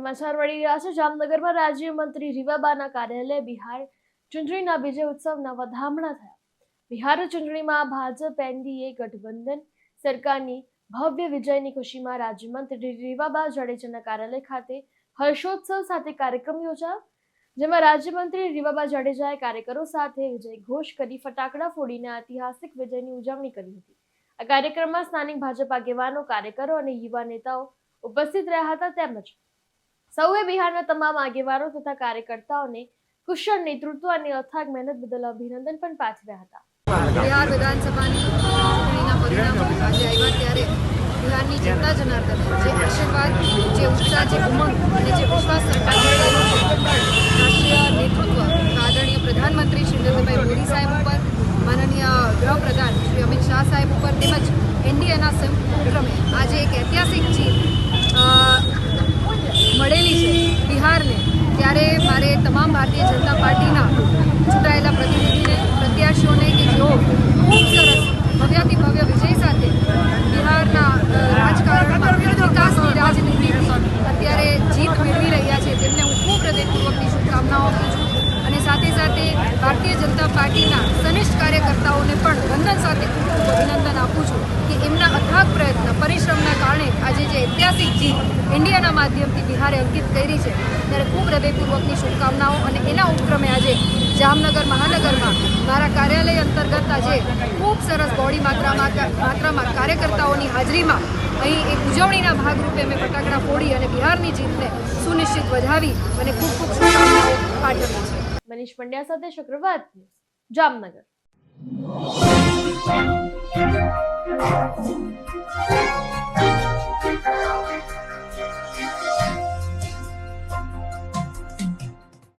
સમાચાર મળી રહ્યા છે. જામનગરમાં રાજ્યમંત્રી રીવાબાના કાર્યાલય બિહાર ચૂંટણીના વિજય ઉત્સવના વધામણા થયા. બિહાર ચૂંટણીમાં ભાજપ, એનડીએ ગઠબંધન સરકારની ભવ્ય વિજયની ખુશીમાં રાજ્યમંત્રી રીવાબા જાડેજાના કાર્યાલય ખાતે હર્ષોત્સવ સાથે કાર્યક્રમ યોજાયો, જેમાં રાજ્યમંત્રી રીવાબા જાડેજાએ કાર્યકરો સાથે વિજય ઘોષ કરી ફટાકડા ફોડીને ઐતિહાસિક વિજયની ઉજવણી કરી હતી. આ કાર્યક્રમમાં સ્થાનિક ભાજપ આગેવાનો, કાર્યકરો અને યુવા નેતાઓ ઉપસ્થિત રહ્યા હતા. તેમજ સૌએ બિહારના તમામ આગેવાનો તથા કાર્યકર્તાઓને કુશળ નેતૃત્વ અને અથાગ મહેનત બદલ અભિનંદન પણ પાઠવ્યા હતા. બિહાર વિધાનસભાની જનતા જનાર્દન જે આશીર્વાદ, જે ઉત્સાહ, જે ઉમંગ અને જે વિશ્વાસ રાષ્ટ્રીય નેતૃત્વ આદરણીય પ્રધાનમંત્રી શ્રી નરેન્દ્રભાઈ મોદી સાહેબ ઉપર, માનનીય ગૃહપ્રધાન શ્રી અમિત શાહ સાહેબ ઉપર તેમજ એનડીએના સંયુક્ત ઉપક્રમે આજે એક ઐતિહાસિક જીત અ, મળેલી છે બિહારને ત્યારે મારે તમામ ભારતીય જનતા પાર્ટીના ચૂંટાયેલા પ્રતિનિધિને, પ્રત્યાશીઓને કે જેઓ ખૂબ સરસ ભવ્યાથી ભવ્ય વિજય સાથે બિહારના રાજકારણમાં વિકાસની રાજનીતિ અત્યારે જીત મેળવી રહ્યા છે, તેમને હું ખૂબ હૃદયપૂર્વકની શુભકામનાઓ આપું છું. અને સાથે સાથે ભારતીય જનતા પાર્ટીના સનિષ્ઠ કાર્યકર્તાઓને પણ વંદન સાથે ખૂબ અભિનંદન આપું છું કે એમના અથાગ પ્રયત્ન, પરિશ્રમના કારણે આજે જે ઐતિહાસિક જીત ઇન્ડિયાના માધ્યમથી બિહારે અંકિત કરી છે, ત્યારે ખૂબ હૃદયપૂર્વકની શુભકામનાઓ અને એના ઉપક્રમે આજે જામનગર મહાનગરમાં મારા કાર્યાલય અંતર્ગત આજે ખૂબ સરસ બોડી માત્રામાં માત્રામાં કાર્યકર્તાઓની હાજરીમાં અહીં એક ઉજવણીના ભાગરૂપે મેં ફટાકડા ફોડી અને બિહારની જીતને સુનિશ્ચિત વધાવી અને ખૂબ ખૂબ શુભકામનાઓ પાઠવી છે મનીષ પંડ્યા સાથે શુક્રવાર જામનગર.